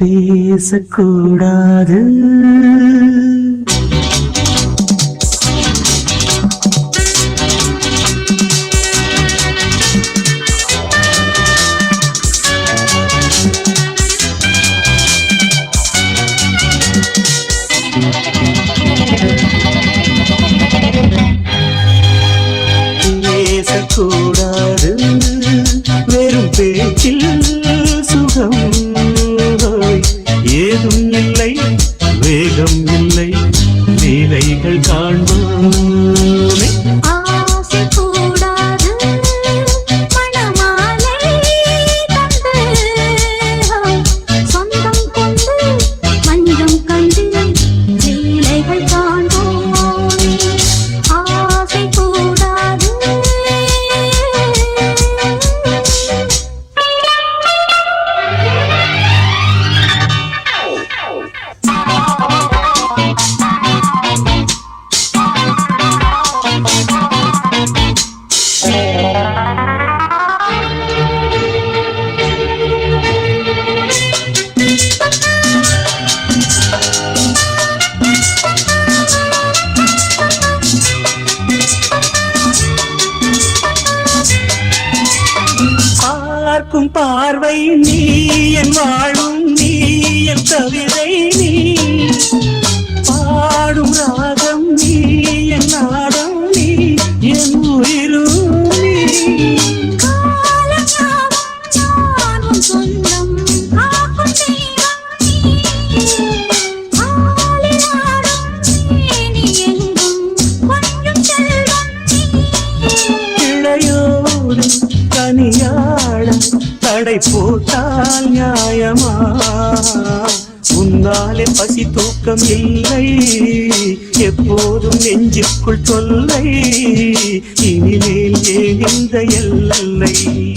பேசக்கூடாது. பேசக்கூடாது. வெறும் பேச்சில் இல்லை லீலைகள் காண்போமே. பார்க்கும் பார்வை நீ என் வாழும் நீ என் கவிதை நீ. தடை போட்டால் நியாயமா? உன்னாலே பசி தூக்கம் இல்லை. எப்போதும் நெஞ்சுக்குள் தொல்லை இனிமேல் ஏன் இந்த எல்லை?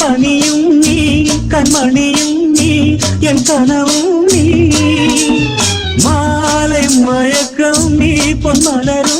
பணியும் நீ கண்மணியும் நீ என் கனவும் நீ. மாலை மயக்கம் நீ பொன்மலரும்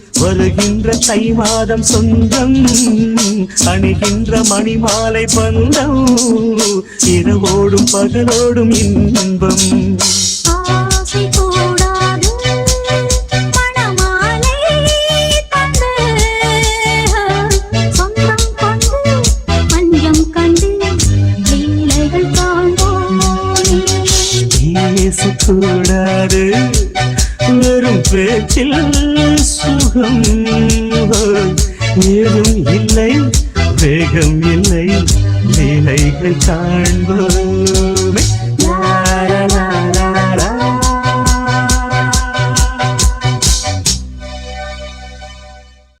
வருகின்ற தை மாதம் சொந்தம் அணிகின்ற மணிமாலை பந்தம் இரவோடும் பகலோடும் இன்பம். கூடாது வெறும் பேச்சில் மோகம் ஏதும் இல்லை வேகம் இல்லை லீலைகள் காண்போம்